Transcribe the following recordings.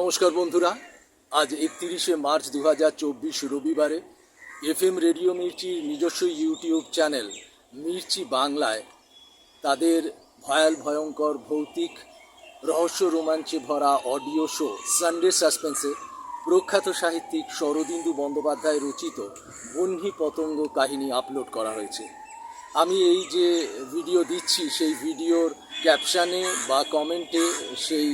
নমস্কার বন্ধুরা, আজ একত্রিশে মার্চ দু হাজার চব্বিশ রবিবারে এফ এম রেডিও মির্চির নিজস্ব ইউটিউব চ্যানেল মির্চি বাংলায় তাদের ভয়াল, ভয়ঙ্কর, ভৌতিক, রহস্য, রোমাঞ্চে ভরা অডিও শো, সানডে সাসপেন্সে প্রখ্যাত সাহিত্যিক শরদিন্দু বন্দ্যোপাধ্যায় রচিত বহ্নি পতঙ্গ কাহিনী আপলোড করা হয়েছে। আমি এই যে ভিডিও দিচ্ছি, সেই ভিডিওর ক্যাপশানে বা কমেন্টে সেই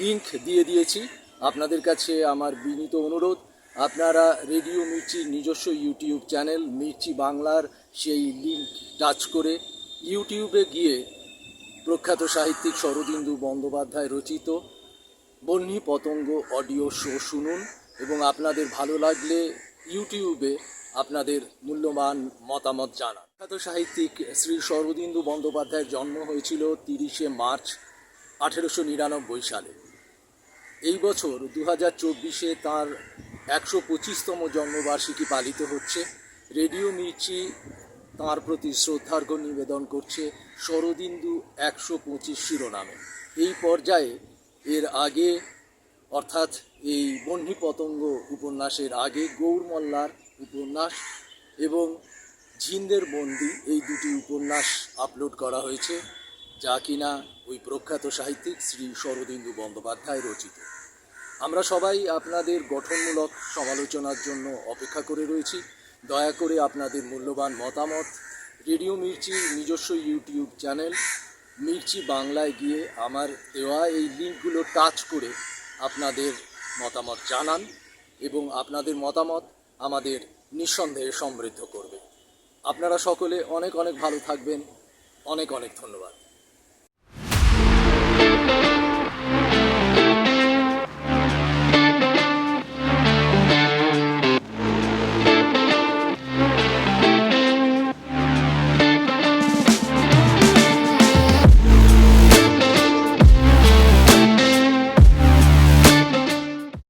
লিংক দিয়ে দিয়েছি। আপনাদের কাছে আমার বিনীত অনুরোধ। আপনারা রেডিও মির্চির নিজস্ব ইউটিউব চ্যানেল, মির্চি বাংলার সেই লিংক টাচ করে ইউটিউবে গিয়ে প্রখ্যাত সাহিত্যিক শরদিন্দু বন্দ্যোপাধ্যায় রচিত বহ্নি পতঙ্গ অডিও শো শুনুন এবং আপনাদের ভালো লাগলে ইউটিউবে আপনাদের মূল্যবান মতামত জানান। বিখ্যাত সাহিত্যিক শ্রী শরদিন্দু বন্দ্যোপাধ্যায়ের জন্ম হয়েছিল তিরিশে মার্চ আঠেরোশো নিরানব্বই সালে। এই বছর দু হাজার চব্বিশে তাঁর একশো পঁচিশতম জন্মবার্ষিকী পালিত হচ্ছে। রেডিও মির্চি তাঁর প্রতি শ্রদ্ধার্ঘ নিবেদন করছে শরদিন্দু একশো পঁচিশ শিরোনামে। এই পর্যায়ে এর আগে, অর্থাৎ এই বহ্নি পতঙ্গ উপন্যাসের আগে গৌরমল্লার উপন্যাস এবং ঝিন্দের বন্দি এই দুটি উপন্যাস আপলোড করা হয়েছে। যা কিনা ওই প্রখ্যাত সাহিত্যিক শ্রী শরদিন্দু বন্দ্যোপাধ্যায় রচিত। আমরা সবাই আপনাদের গঠনমূলক সমালোচনার জন্য অপেক্ষা করে রয়েছি। দয়া করে আপনাদের মূল্যবান মতামত, রেডিও মির্চির নিজস্ব ইউটিউব চ্যানেল, মির্চি বাংলায় গিয়ে আমার দেওয়া এই লিঙ্কগুলো টাচ করে আপনাদের মতামত জানান এবং আপনাদের মতামত আমাদের নিঃসন্দেহে সমৃদ্ধ করবে। আপনারা সকলে অনেক অনেক ভালো থাকবেন। অনেক অনেক ধন্যবাদ।